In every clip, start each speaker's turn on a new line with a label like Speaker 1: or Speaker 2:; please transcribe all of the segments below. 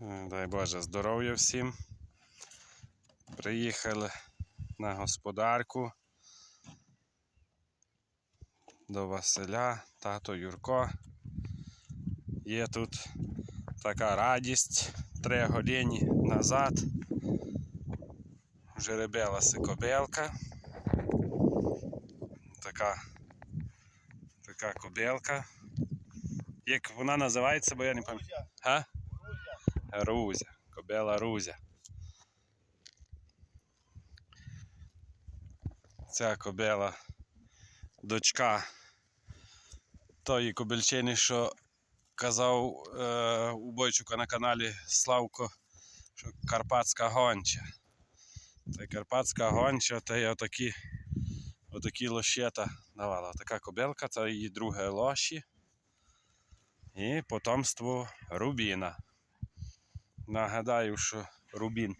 Speaker 1: Е, Дай Боже здоров'я всім. Приїхали на господарку до Василя, тато Юрко. Є тут така радість. Три години назад жеребилася кобилка. Така, така кобилка. Як вона називається, бо я не пам'ятаю. Рузя, кобила Рузя. Ця кобила дочка тої кобильчини, що казав е, у Бойчука на каналі Славко, що Карпатська гонча. Та Карпатська гонча, та й отакі, отакі лощета давала. Така кобилка, це її друге лоші. І потомство Рубіна. Нагадаю, що Рубін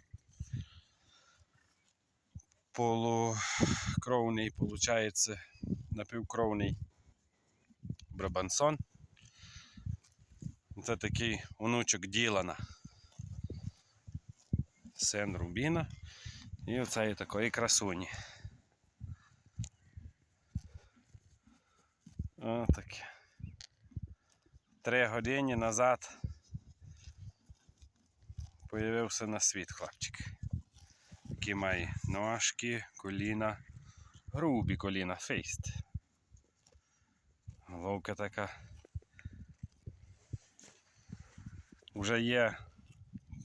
Speaker 1: полукровний, виходить, напівкровний Брабансон. Це такий онучок Ділана. Син Рубіна. І оцеї такої красуні. Отаке. Три години назад появився на світ хлопчик. Який має ножки, коліна, грубі коліна, фейст. Головка така. Вже є,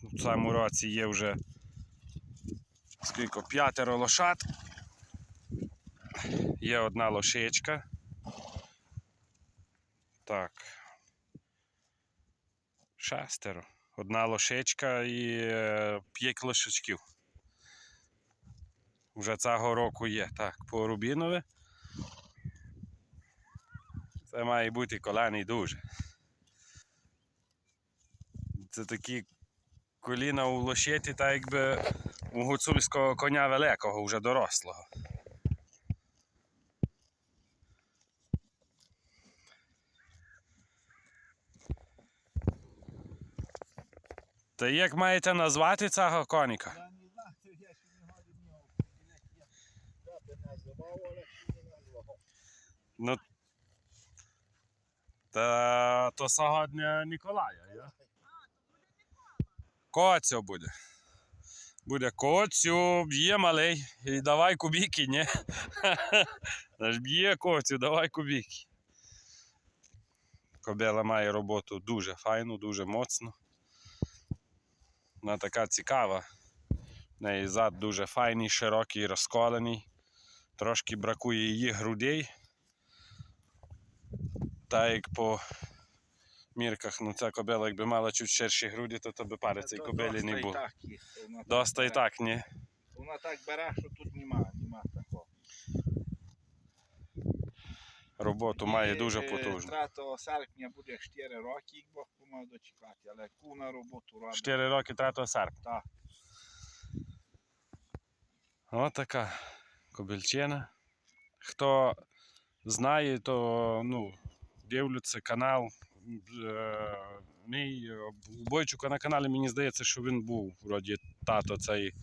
Speaker 1: в цьому році є вже скільки п'ятеро лошад. Є одна лошечка. Так. Шестеро. Одна лошечка і е, п'ять лошачків. Вже цього року є. Так, по Рубінове. Це має бути коляний дуже. Це такі коліна у лошеті, так якби у гуцульського коня великого, вже дорослого. Та як маєте назвати цього коніка? Ну. Та то сьогодні Ніколая, я? Коцю буде. Буде коцю, б'є малий. І давай кубіки, ні? Б'є коцю, давай кубіки. Кобила має роботу дуже файну, дуже моцну. Вона така цікава. В неї зад дуже файний, широкий, розколений. Трошки бракує її грудей. Та як по мірках, ну ця кобила, якби мала чуть ширші груді, то, то би пари
Speaker 2: цієї
Speaker 1: кобилі не було. Доста і так, ні.
Speaker 2: Вона так бере, що тут нема, нема такого.
Speaker 1: Роботу має дуже
Speaker 2: е,
Speaker 1: потужну.
Speaker 2: 3 серпня буде 4 роки, як Бог помав дочекати, але яку на роботу робить.
Speaker 1: 4 роки 3 серпня.
Speaker 2: Так.
Speaker 1: Ось така кобильчина. Хто знає, то ну, дивляться канал. Е, Мій е, Бойчука на каналі мені здається, що він був вроді тато цієї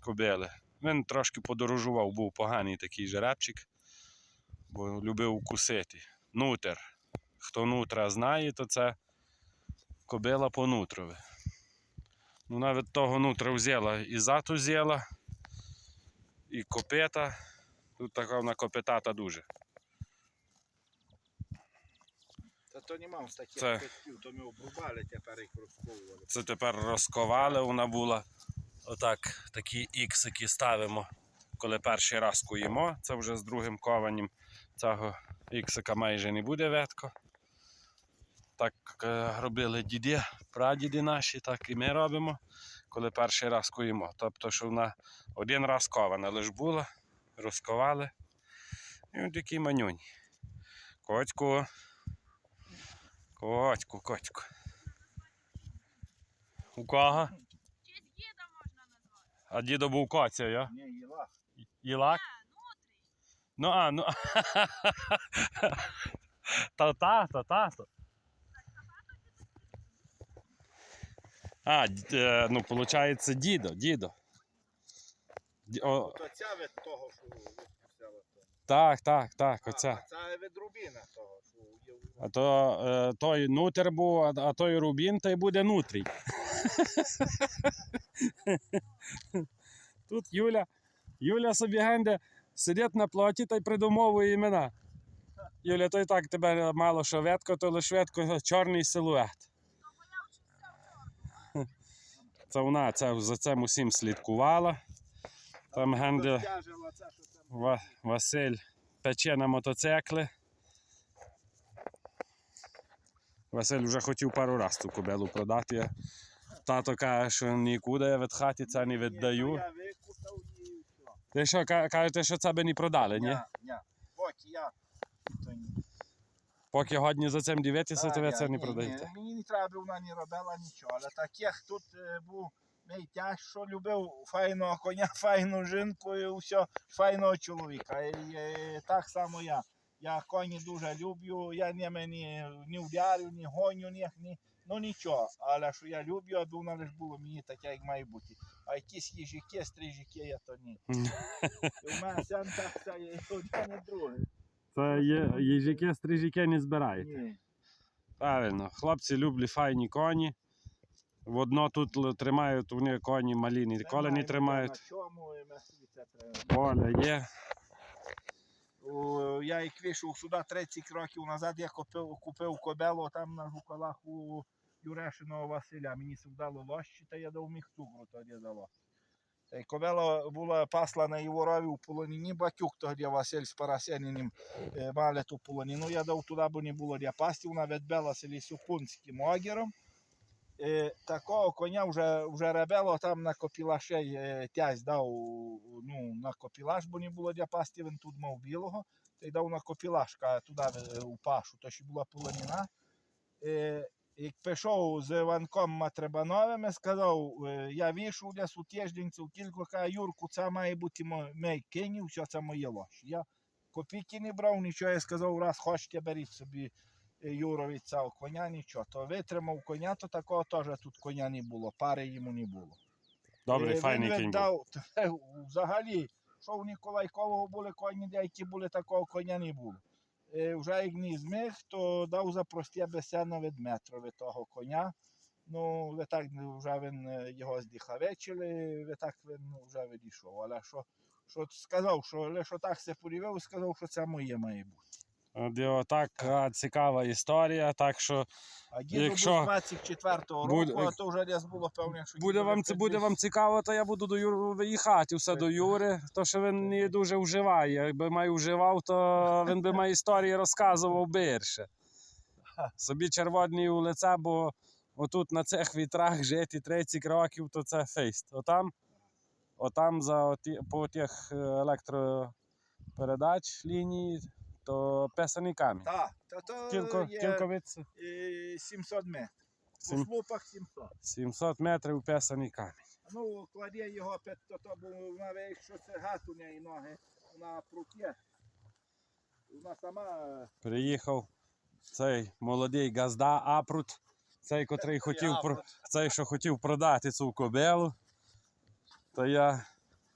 Speaker 1: кобили. Він трошки подорожував, був поганий такий жеребчик, бо любив укусити. Нутер. Хто нутра знає, то це кобила по нутрові. Ну, навіть того нутра взяла і зату взяла, і копита. Тут така вона копитата дуже.
Speaker 2: Та то нема ось таких
Speaker 1: Це-
Speaker 2: питків, то ми обрубали, тепер їх розковували.
Speaker 1: Це тепер розковали, вона була. Отак, такі іксики ставимо, коли перший раз куємо. Це вже з другим кованням цього іксика майже не буде ветко. Так е, робили діди, прадіди наші, так і ми робимо, коли перший раз куємо. Тобто, що вона один раз кована лиш була, розковали. І от такий манюнь. Котьку. Котьку, котьку. У кого?
Speaker 3: Честь діда можна назвати.
Speaker 1: А дідо був коця, я?
Speaker 2: Ні, їла.
Speaker 1: Ілак? Ну, а, ну. Та та, та та. та. А, е, ну, виходить, дідо, дідо. Ді-
Speaker 2: То ця від того, що то.
Speaker 1: так, так, так,
Speaker 2: А,
Speaker 1: оце.
Speaker 2: А це від рубіна того, що є
Speaker 1: А то е, той нутер був, а, той рубін, той буде нутрій. Тут Юля, Юля собі генде сидить на плоті та й придумовує імена. Юля, то й так тебе мало що ветко, то лише ветко чорний силует. Це вона це, за цим усім слідкувала. Там генде
Speaker 2: Розтяжила це, що там.
Speaker 1: Ва- Василь пече на мотоцикли. Василь вже хотів пару раз цю кобилу продати. Тато каже, що нікуди я від хаті це не віддаю.
Speaker 2: Я викупав і все.
Speaker 1: Ти що, кажете, що це би не продали, ні?
Speaker 2: Ня, ня. Поки я. То ні.
Speaker 1: Поки годні за цим дивитися, то ви це не
Speaker 2: ні,
Speaker 1: продаєте.
Speaker 2: ні, Мені не треба, вона не робила нічого. Але таких тут був тяж, що любив файного коня, файну жінку і все, файного чоловіка. І, е, так само я. Я коні дуже люблю, я ними ні, ні вдарю, ні гоню, ні, ні, ну нічого. Але що я люблю, аби воно лиш було мені таке, як має бути. А якісь їжаки, стрижаки, я то ні. У мене сам так це є і другий.
Speaker 1: Це є їжаки, стрижаки не збираєте.
Speaker 2: Ні.
Speaker 1: Правильно, хлопці люблять файні коні. Водно тут л- тримають, вони коні малі ніколи не
Speaker 2: Немає
Speaker 1: тримають.
Speaker 2: На чому, і собі це треба.
Speaker 1: Поля є.
Speaker 2: О, Я як вийшов сюди 30 років назад, я купив, купив кобелу там на жукалах у Юрешиного Василя. Мені це вдало та я дав міг цукру тоді дало. Та й кобела була пасла на Єворові у полоніні, батюк тоді Василь з Парасяніним е, мали ту полоніну. Я дав туди, бо не було де пасти, вона відбила селі Супунським огіром. Е, такого коня вже, вже ребело там на копілашей е, тязь дав ну, на копілаш, бо не було де пасти, він тут мав білого. Та й дав на копілашка туди у пашу, то ще була полоніна. Як пішов з Іванком Матребановим, сказав, е, я вийшов десь у тиждень, кілька каже, Юрку, це має бути мій кинів, все це моє ложі. Я копійки не брав, нічого, я сказав, раз хочете, беріть собі е, Юрові цього коня, нічого. То витримав коня, то такого теж тут коня не було, пари йому не було.
Speaker 1: Добрий,
Speaker 2: Е,
Speaker 1: файний кінь. був.
Speaker 2: віддав, взагалі, що у Ніколайкового були коні, деякі були, такого коня не було. Е, вже як не зміг, то дав за прості бесена від того коня. Ну, ви так вже він е, його здихавечили, ви так він ну, вже відійшов. Але що, що сказав, що лише так все порівняв, сказав, що це моє має бути.
Speaker 1: От і отак цікава історія, так що
Speaker 2: А
Speaker 1: Якщо
Speaker 2: 24-го
Speaker 1: буде-
Speaker 2: року, а то вже десь було певне, що
Speaker 1: буде вам, це буде вам цікаво, то я буду до Юри виїхати все до Юри, то що він не дуже вживає. Якби має вживав, то він би має історії розказував більше. Собі червоний у лице, бо отут на цих вітрах жити 30 років, то це фейст. Отам, отам за оті, по тих е, електропередач лінії, то писаний камінь.
Speaker 2: Так, та то
Speaker 1: Кілько,
Speaker 2: є
Speaker 1: кілковиці.
Speaker 2: е, 700 метрів.
Speaker 1: Сім-
Speaker 2: слупах 700.
Speaker 1: 700 метрів писаний камінь.
Speaker 2: Ну, кладе його під то, то бо вона весь, що це гат у неї ноги на пруті. Вона сама
Speaker 1: Приїхав цей молодий газда Апрут, цей, котрий хотів, про- цей, що хотів продати цю кобилу. То я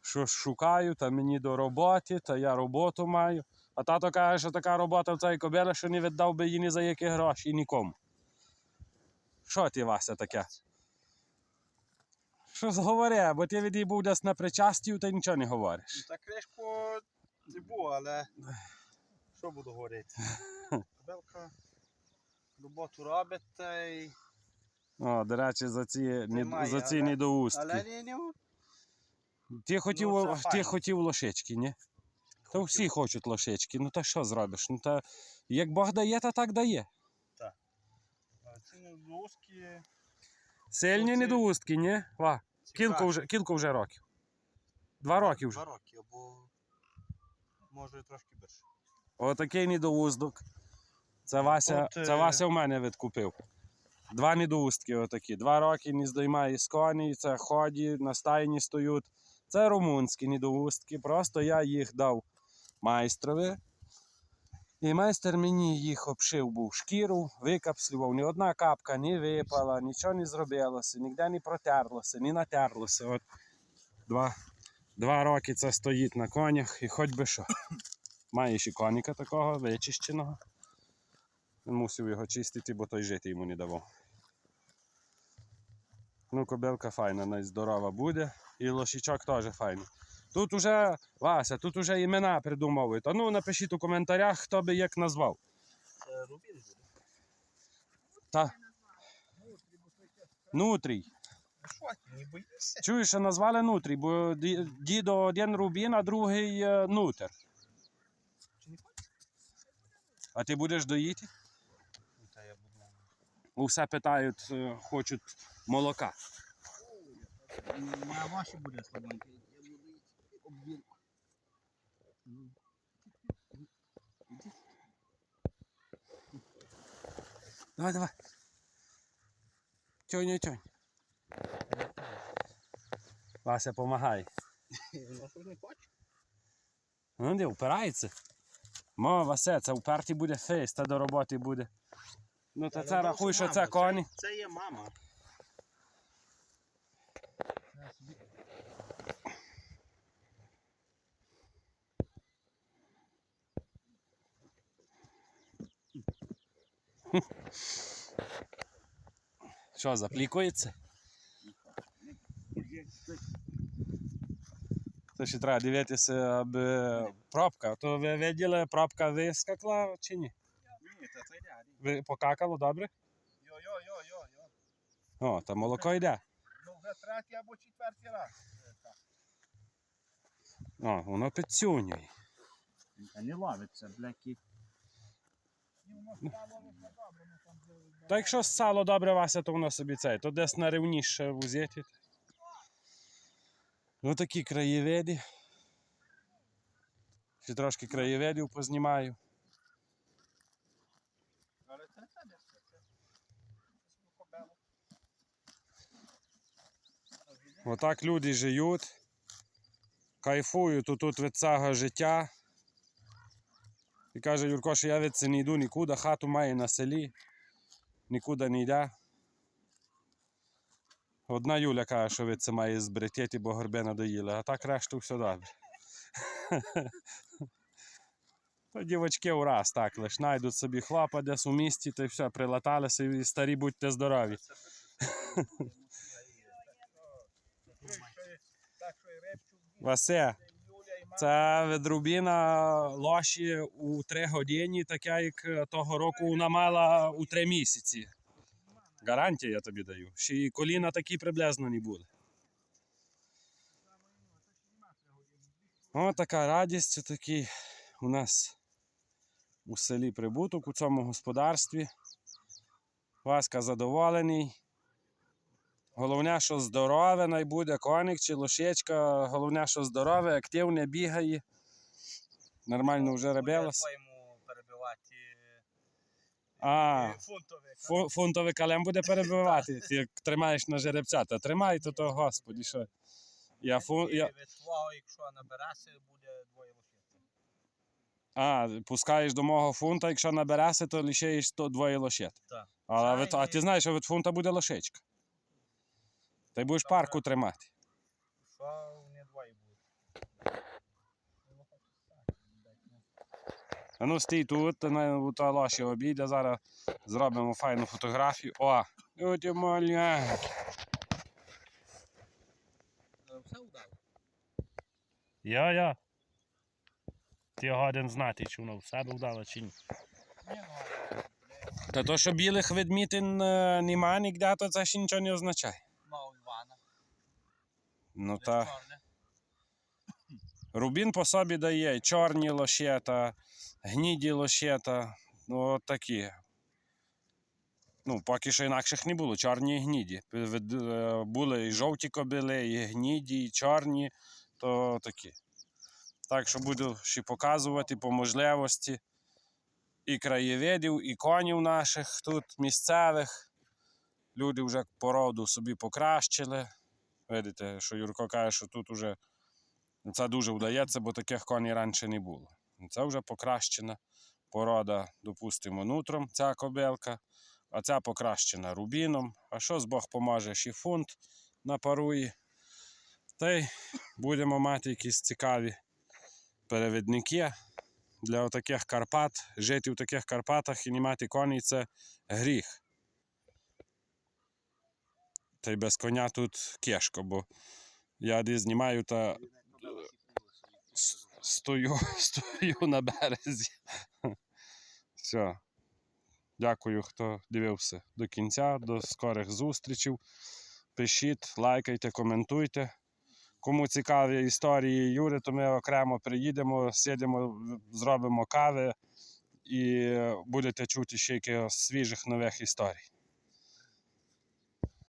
Speaker 1: що ж шукаю, та мені до роботи, та я роботу маю. А тато каже, що така робота в цій кобилі, що не віддав би її ні за які гроші і нікому. Що ти, Вася, таке? Що говори, бо ти від її був десь на причасті, та нічого не говориш.
Speaker 4: Та кришку не було, але що буду говорити? Кобелка роботу робить, та й...
Speaker 1: О, до речі, за ці, не, за ці
Speaker 4: але-
Speaker 1: недоустки.
Speaker 4: але не, не
Speaker 1: Ти хотів,
Speaker 4: Ну,
Speaker 1: ти хотів лошички, ні? То всі хочуть лошички. Ну та що зробиш? Ну та як Бог дає, то так дає.
Speaker 4: ці недоустки
Speaker 1: Сильні
Speaker 4: Ну, це-
Speaker 1: недоустки, ні? Ва. Кілько вже, кілько вже років. Два роки вже.
Speaker 4: Два роки, або може трошки більше.
Speaker 1: Отакий недоуздок. Це Вася,
Speaker 4: От,
Speaker 1: це
Speaker 4: е,
Speaker 1: Вася в мене відкупив. Два недоустки отакі. Два роки не здоймає з коней, це ході, на стайні стоють. Це румунські недоустки. Просто я їх дав майстрові. І майстер мені їх обшив був шкіру, викапслював, ні одна капка не випала, нічого не зробилося, ніде не протерлося, не натерлося. От два, два роки це стоїть на конях і хоч би що. Має ще коніка такого вичищеного. Він мусив його чистити, бо той жити йому не давав. Ну, кобилка файна, найздорова буде. І лошичок теж файний. Тут уже, Вася, тут уже імена придумовують. А ну напишіть у коментарях, хто би як назвав.
Speaker 4: Це рубін буде.
Speaker 1: Та. Нутрій.
Speaker 4: Ну не боїшся?
Speaker 1: Чуєш, що назвали Нутрій, бо ді- дідо один Рубін, а другий е, Нутер. А ти будеш доїти?
Speaker 4: Ну, Та я буду.
Speaker 1: Усе питають, е, хочуть молока.
Speaker 4: Моя ваша буде слабенька. Я буду їсти обвірку.
Speaker 1: Давай, давай. Тьонь, тьонь. Вася, помагай.
Speaker 4: Вона не хоче?
Speaker 1: Ну, де, упирається. Мова, все, це уперті буде фейс, та до роботи буде. Ну, та це рахуй, що це коні.
Speaker 4: Це є мама.
Speaker 1: Що, заплікується? Це ще треба дивитися, аби пробка. То ви виділи, пробка вискакла чи ні?
Speaker 4: Ні, та це йде.
Speaker 1: Ви покакало добре?
Speaker 2: Йо-йо-йо-йо-йо.
Speaker 1: О, та молоко йде.
Speaker 2: Ну вже третій або четвертий раз.
Speaker 1: О, воно підсюнює.
Speaker 4: Та не ловиться, бляки.
Speaker 2: І воно стало лише добре, ну там вже-
Speaker 1: Та якщо сало добре Вася, то воно собі цей, то десь на рівніше взяти. Ну такі краєвиди. Ще трошки краєвидів познімаю.
Speaker 2: Але це це. Це це.
Speaker 1: Отак люди живуть, кайфують тут від цього життя. І каже Юрко, що я від це не йду нікуди, хату має на селі, нікуди не йде. Одна Юля каже, що від це має збритєти, бо горби надоїли, а так решту все добре. То дівочки ураз так лиш знайдуть собі хлопа десь у місті, та все, прилаталися і старі будьте здорові. Васе. Це від Рубіна лоші у 3 години, таке як е, того року вона мала у 3 місяці. Гарантія я тобі даю. Ще й коліна такі приблизно не буде. О, така радість, такий у нас у селі прибуток у цьому господарстві. Васька задоволений. Головне, що здорове най буде коник чи лошечка. Головне, що здорове, активне, бігає. Нормально вже робилось.
Speaker 4: Перебивати
Speaker 1: А,
Speaker 4: е, фунтове.
Speaker 1: фунтовий калем буде перебивати. Ти як тримаєш на жеребця, та тримай, то то господі, що. Я фу, я,
Speaker 4: Від якщо набереся, буде двоє лошиць.
Speaker 1: а, пускаєш до мого фунта, якщо набереся, то лишаєш двоє лошет.
Speaker 4: Так.
Speaker 1: Від, а ти знаєш, що від фунта буде лошечка. Ти будеш
Speaker 4: Добре.
Speaker 1: парку тримати.
Speaker 4: Що не двоє буде?
Speaker 1: А ну стій тут, та у та лоші обійде, зараз зробимо файну фотографію. О! От і маля.
Speaker 4: Все вдало.
Speaker 1: Я, я. Ти годен знати, чи воно в себе вдало, чи ні.
Speaker 2: Ні, ну,
Speaker 1: Та то, що білих ведмітин е, нема ніде, то це ще нічого не означає. Ну та рубін по собі дає чорні лошета, гніді лошета, ну от такі. Ну, поки що інакших не було, чорні і гніді. Е, Були і жовті кобили, і гніді, і чорні, то такі. Так що буду ще показувати по можливості і краєвидів, і конів наших тут місцевих. Люди вже породу собі покращили. Видите, що Юрко каже, що тут уже це дуже вдається, бо таких коней раніше не було. Це вже покращена порода, допустимо, нутром ця кобилка, а ця покращена рубіном. А що з Бог поможе, шіфунт напарує. Та й будемо мати якісь цікаві перевідники для таких Карпат. Жити в таких Карпатах і не мати коней це гріх. Та й без коня тут кешко, бо я де знімаю та стою, стою на березі. Все. Дякую, хто дивився до кінця. До скорих зустрічей. Пишіть, лайкайте, коментуйте. Кому цікаві історії Юри, то ми окремо приїдемо, сидимо, зробимо кави і будете чути ще якихось свіжих нових історій.